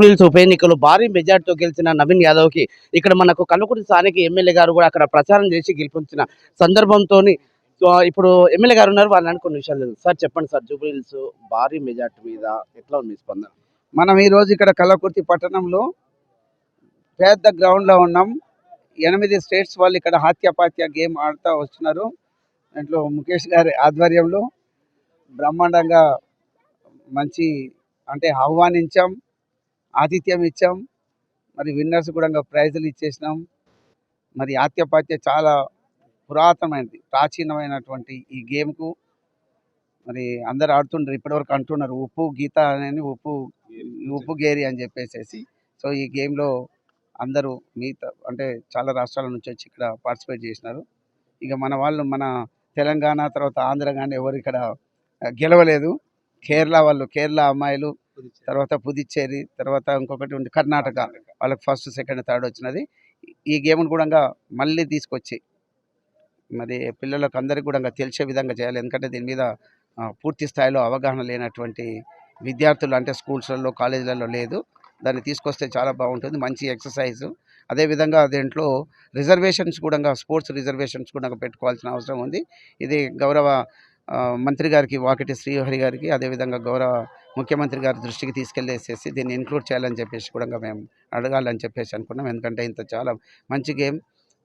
జూబ్లీహిల్స్ ఉప ఎన్నికలు భారీ మెజార్టీతో గెలిచిన నవీన్ యాదవ్కి ఇక్కడ మనకు కనుకుడి స్థానిక ఎమ్మెల్యే గారు కూడా అక్కడ ప్రచారం చేసి గెలిపించిన సందర్భంతో ఇప్పుడు ఎమ్మెల్యే గారు ఉన్నారు వాళ్ళని కొన్ని విషయాలు లేదు సార్ చెప్పండి సార్ జూబ్లీహిల్స్ భారీ మెజార్టీ మీద ఎట్లా ఉంది స్పందన? మనం ఈరోజు ఇక్కడ కలకుర్తి పట్టణంలో పెద్ద గ్రౌండ్లో ఉన్నాం. ఎనిమిది స్టేట్స్ వాళ్ళు ఇక్కడ హాత్యపాత్య గేమ్ ఆడుతూ వస్తున్నారు. దాంట్లో ముఖేష్ గారి ఆధ్వర్యంలో బ్రహ్మాండంగా మంచి అంటే ఆహ్వానించాం. ఆతిథ్యం ఇచ్చాం. మరి విన్నర్స్ కూడా ప్రైజులు ఇచ్చేసినాం. మరి ఆత్యపాత్య చాలా పురాతనమైనది ప్రాచీనమైనటువంటి ఈ గేమ్కు. మరి అందరు ఆడుతుండ్రు ఇప్పటివరకు అంటున్నారు ఉప్పు గీత అని ఉప్పు ఉప్పు గేరి అని చెప్పేసేసి. సో ఈ గేమ్లో అందరూ మిగతా అంటే చాలా రాష్ట్రాల నుంచి వచ్చి ఇక్కడ పార్టిసిపేట్ చేసినారు. ఇక మన వాళ్ళు మన తెలంగాణ తర్వాత ఆంధ్ర కానీ ఎవరు ఇక్కడ గెలవలేదు. కేరళ వాళ్ళు కేరళ అమ్మాయిలు తర్వాత పుదుచ్చేరి తర్వాత ఇంకొకటి ఉంది కర్ణాటక. వాళ్ళకి ఫస్ట్ సెకండ్ థర్డ్ వచ్చినది. ఈ గేమ్ను కూడా మళ్ళీ తీసుకొచ్చి మరి పిల్లలకు అందరికీ కూడా తెలిసే విధంగా చేయాలి. ఎందుకంటే దీని మీద పూర్తి స్థాయిలో అవగాహన లేనటువంటి విద్యార్థులు అంటే స్కూల్స్లలో కాలేజీలలో లేదు. దాన్ని తీసుకొస్తే చాలా బాగుంటుంది. మంచి ఎక్సర్సైజ్ అదేవిధంగా దీంట్లో రిజర్వేషన్స్ కూడా స్పోర్ట్స్ రిజర్వేషన్స్ కూడా పెట్టుకోవాల్సిన అవసరం ఉంది. ఇది గౌరవ మంత్రి గారికి వాకిటి శ్రీహరి గారికి అదేవిధంగా గౌరవ ముఖ్యమంత్రి గారి దృష్టికి తీసుకెళ్ళేసేసి దీన్ని ఇంక్లూడ్ చేయాలని చెప్పేసి కూడా మేము అడగాలని చెప్పేసి అనుకున్నాం. ఎందుకంటే ఇంత చాలా మంచి గేమ్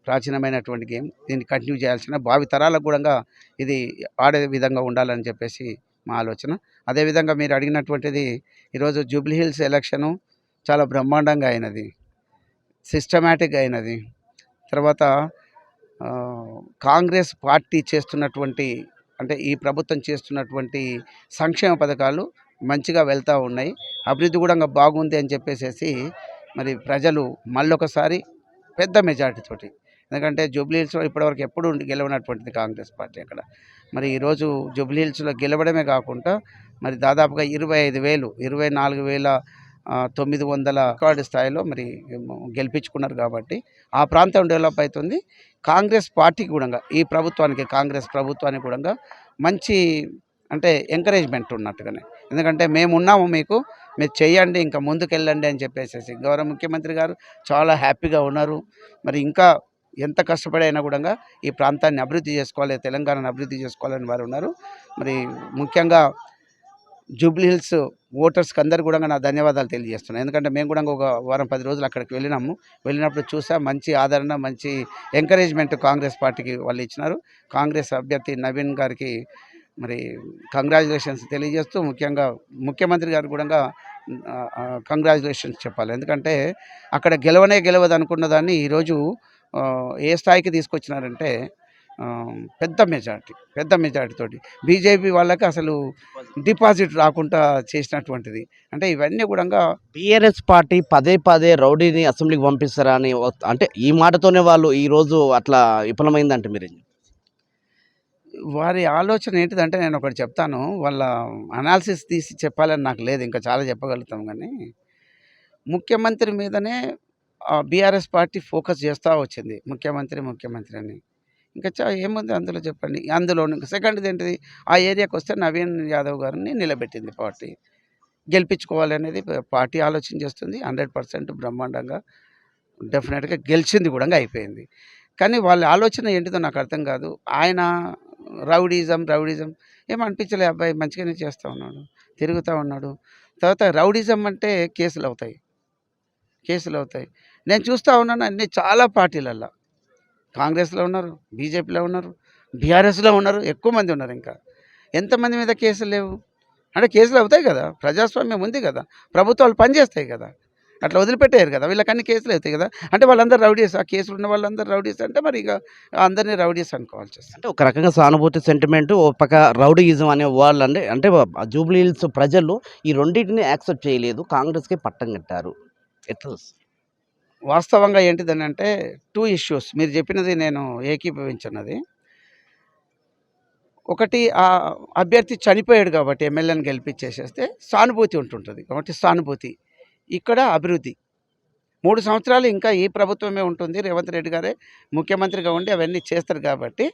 ప్రాచీనమైనటువంటి గేమ్. దీన్ని కంటిన్యూ చేయాల్సిన భావి తరాలకు కూడా ఇది ఆడే విధంగా ఉండాలని చెప్పేసి మా ఆలోచన. అదేవిధంగా మీరు అడిగినటువంటిది ఈరోజు జూబ్లీ హిల్స్ ఎలక్షను చాలా బ్రహ్మాండంగా అయినది సిస్టమేటిక్గా అయినది. తర్వాత కాంగ్రెస్ పార్టీ చేస్తున్నటువంటి అంటే ఈ ప్రభుత్వం చేస్తున్నటువంటి సంక్షేమ పథకాలు మంచిగా వెళ్తూ ఉన్నాయి. అభివృద్ధి కూడా ఇంకా బాగుంది అని చెప్పేసి మరి ప్రజలు మళ్ళొకసారి పెద్ద మెజార్టీతోటి ఎందుకంటే జూబ్లీహిల్స్లో ఇప్పటివరకు ఎప్పుడు గెలవనటువంటిది కాంగ్రెస్ పార్టీ అక్కడ. మరి ఈరోజు జూబ్లీహిల్స్లో గెలవడమే కాకుండా మరి దాదాపుగా ఇరవై ఐదు వేలు ఇరవై నాలుగు వేల తొమ్మిది వందల రికార్డు స్థాయిలో మరి గెలిపించుకున్నారు కాబట్టి ఆ ప్రాంతం డెవలప్ అవుతుంది. కాంగ్రెస్ పార్టీకి కూడా ఈ ప్రభుత్వానికి కాంగ్రెస్ ప్రభుత్వానికి కూడా మంచి అంటే ఎంకరేజ్మెంట్ ఉన్నట్టుగానే. ఎందుకంటే మేము ఉన్నాము మీకు మీరు చేయండి ఇంకా ముందుకెళ్ళండి అని చెప్పేసి గౌరవ ముఖ్యమంత్రి గారు చాలా హ్యాపీగా ఉన్నారు. మరి ఇంకా ఎంత కష్టపడైనా కూడా ఈ ప్రాంతాన్ని అభివృద్ధి చేసుకోవాలి తెలంగాణను అభివృద్ధి చేసుకోవాలని వారు ఉన్నారు. మరి ముఖ్యంగా జూబ్లీ హిల్స్ ఓటర్స్కి అందరు కూడా నా ధన్యవాదాలు తెలియజేస్తున్నాను. ఎందుకంటే మేము కూడా ఒక వారం పది రోజులు అక్కడికి వెళ్ళినాము. వెళ్ళినప్పుడు చూసా మంచి ఆదరణ మంచి ఎంకరేజ్మెంట్ కాంగ్రెస్ పార్టీకి వాళ్ళు ఇచ్చినారు. కాంగ్రెస్ అభ్యర్థి నవీన్ గారికి మరి కంగ్రాచులేషన్స్ తెలియజేస్తూ ముఖ్యంగా ముఖ్యమంత్రి గారు కూడా కంగ్రాచులేషన్స్ చెప్పాలి. ఎందుకంటే అక్కడ గెలవనే గెలవదు అనుకున్న దాన్ని ఈరోజు ఏ స్థాయికి తీసుకొచ్చినారంటే పెద్ద మెజార్టీ పెద్ద మెజార్టీ తోటి బీజేపీ వాళ్ళకి అసలు డిపాజిట్ రాకుండా చేసినటువంటిది. అంటే ఇవన్నీ కూడా బీఆర్ఎస్ పార్టీ పదే పదే రౌడీని అసెంబ్లీకి పంపిస్తారా అని అంటే ఈ మాటతోనే వాళ్ళు ఈ రోజు అట్లా విఫలమైందంటే మీరు? వారి ఆలోచన ఏంటిదంటే నేను ఒకటి చెప్తాను. వాళ్ళ అనాలిసిస్ తీసి చెప్పాలని నాకు లేదు. ఇంకా చాలా చెప్పగలుగుతాం కానీ ముఖ్యమంత్రి మీదనే బీఆర్ఎస్ పార్టీ ఫోకస్ చేస్తూ వచ్చింది. ముఖ్యమంత్రి ముఖ్యమంత్రి అని. ఇంకా చా ఏముంది అందులో చెప్పండి. అందులో సెకండ్ది ఏంటిది ఆ ఏరియాకి వస్తే నవీన్ యాదవ్ గారిని నిలబెట్టింది పార్టీ. గెలిపించుకోవాలనేది పార్టీ ఆలోచన చేస్తుంది. హండ్రెడ్ పర్సెంట్ బ్రహ్మాండంగా డెఫినెట్గా గెలిచింది కూడా అయిపోయింది. కానీ వాళ్ళ ఆలోచన ఏంటిదో నాకు అర్థం కాదు. ఆయన రౌడీజం రౌడీజం ఏం అనిపించలే అబ్బాయి మంచిగానే చేస్తూ ఉన్నాడు తిరుగుతూ ఉన్నాడు. తర్వాత రౌడీజం అంటే కేసులు అవుతాయి కేసులు అవుతాయి నేను చూస్తూ ఉన్నాను అన్ని చాలా పార్టీలల్లో. కాంగ్రెస్లో ఉన్నారు బీజేపీలో ఉన్నారు బీఆర్ఎస్లో ఉన్నారు ఎక్కువ మంది ఉన్నారు ఇంకా. ఎంతమంది మీద కేసులు లేవు? అంటే కేసులు అవుతాయి కదా ప్రజాస్వామ్యం ఉంది కదా ప్రభుత్వాలు పనిచేస్తాయి కదా అట్లా వదిలిపెట్టారు కదా వీళ్ళకి అన్ని కేసులు అవుతాయి కదా. అంటే వాళ్ళందరూ రౌడీస్ ఆ కేసులు ఉన్న వాళ్ళందరూ రౌడీస్ అంటే మరి ఇక అందరినీ రౌడీస్ అనుకోవాల్సి వస్తుంది. అంటే ఒక రకంగా సానుభూతి సెంటిమెంట్ ఒక పక్క రౌడీయిజం అనే వాళ్ళు అంటే అంటే జూబ్లీ హిల్స్ ప్రజలు ఈ రెండింటిని యాక్సెప్ట్ చేయలేదు కాంగ్రెస్కి పట్టం కట్టారు. ఎట్లా వాస్తవంగా ఏంటిదని అంటే టూ ఇష్యూస్ మీరు చెప్పినది నేను ఏకీభవించినది. ఒకటి ఆ అభ్యర్థి చనిపోయాడు కాబట్టి ఎమ్మెల్యేని గెలిపించేసేస్తే సానుభూతి ఉంటుంటుంది. కాబట్టి సానుభూతి. ఇక్కడ అభివృద్ధి. మూడు సంవత్సరాలు ఇంకా ఈ ప్రభుత్వమే ఉంటుంది. రేవంత్ రెడ్డి గారే ముఖ్యమంత్రిగా ఉండి అవన్నీ చేస్తారు కాబట్టి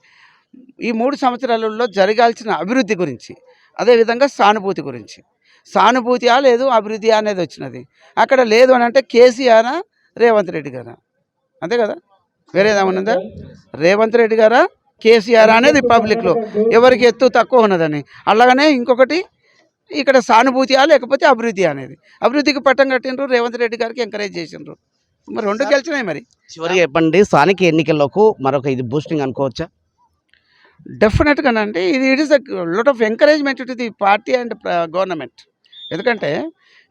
ఈ మూడు సంవత్సరాలలో జరగాల్సిన అభివృద్ధి గురించి అదేవిధంగా సానుభూతి గురించి. సానుభూతియా లేదు అభివృద్ధి అనేది వచ్చినది. అక్కడ లేదు అని అంటే కేసీఆర్ రేవంత్ రెడ్డి గారా? అంతే కదా? వేరేదేమన్నదా రేవంత్ రెడ్డి గారా? కేసీఆర్ అనేది పబ్లిక్లో ఎవరికి ఎత్తు తక్కువ ఉన్నదని. అలాగనే ఇంకొకటి ఇక్కడ సానుభూతియా లేకపోతే అభివృద్ధి అనేది. అభివృద్ధికి పట్టం కట్టిండ్రు రేవంత్ రెడ్డి గారికి ఎంకరేజ్ చేసిండ్రు. మరి రెండు గెలిచినాయి మరి. చివరిగా చెప్పండి స్థానిక ఎన్నికలకు మరొక ఇది బూస్టింగ్ అనుకోవచ్చా? డెఫినెట్గానండి ఇది it is a lot of encouragement to the party and government ఎందుకంటే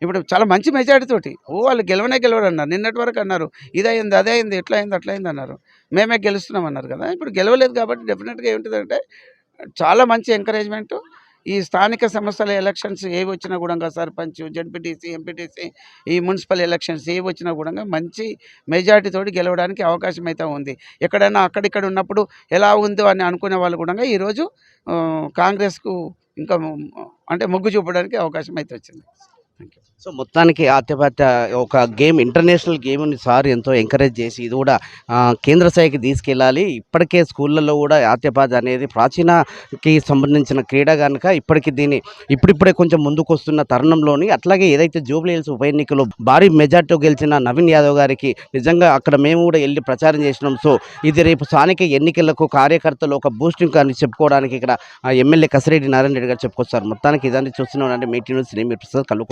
ఇప్పుడు చాలా మంచి మెజార్టీతోటి ఓ వాళ్ళు గెలవనే గెలవరు అన్నారు. నిన్నటి వరకు అన్నారు ఇది అయింది అదే అయింది ఎట్లా అయింది అట్లా అయింది అన్నారు. మేమే గెలుస్తున్నాం అన్నారు కదా. ఇప్పుడు గెలవలేదు కాబట్టి డెఫినెట్గా ఏముంటుందంటే చాలా మంచి ఎంకరేజ్మెంట్ ఈ స్థానిక సంస్థల ఎలక్షన్స్ ఏవి వచ్చినా కూడా సర్పంచ్ జడ్పీటీసీ ఎంపీటీసీ ఈ మున్సిపల్ ఎలక్షన్స్ ఏవి వచ్చినా కూడా మంచి మెజార్టీతోటి గెలవడానికి అవకాశం అయితే ఉంది. ఎక్కడైనా అక్కడిక్కడ ఉన్నప్పుడు ఎలా ఉందో అని అనుకునే వాళ్ళు కూడా ఈరోజు కాంగ్రెస్కు ఇంకా అంటే మొగ్గు చూపడానికి అవకాశం అయితే వచ్చింది. థ్యాంక్ యూ సో మొత్తానికి ఆత్యపాత్య ఒక గేమ్ ఇంటర్నేషనల్ గేమ్ని సార్ ఎంతో ఎంకరేజ్ చేసి ఇది కూడా కేంద్ర స్థాయికి తీసుకెళ్ళాలి. ఇప్పటికే స్కూళ్ళల్లో కూడా ఆత్యపాత అనేది ప్రాచీనకి సంబంధించిన క్రీడ కనుక ఇప్పటికి దీన్ని ఇప్పుడిప్పుడే కొంచెం ముందుకు వస్తున్న తరుణంలోని అట్లాగే ఏదైతే జూబ్లీ హిల్స్ ఉప ఎన్నికలో భారీ మెజార్టీ గెలిచిన నవీన్ యాదవ్ గారికి నిజంగా అక్కడ మేము కూడా వెళ్ళి ప్రచారం చేసినాం. సో ఇది రేపు స్థానిక ఎన్నికలకు కార్యకర్తలు ఒక బూస్టింగ్ అని చెప్పుకోవడానికి ఇక్కడ ఎమ్మెల్యే కసిరెడ్డి నారాయణ రెడ్డి గారు చెప్పుకొస్తారు. మొత్తానికి ఇదాన్ని చూస్తున్నాం అంటే మీటింగ్ నుంచి నేను మీరు ప్రసాద్ కళ్ళు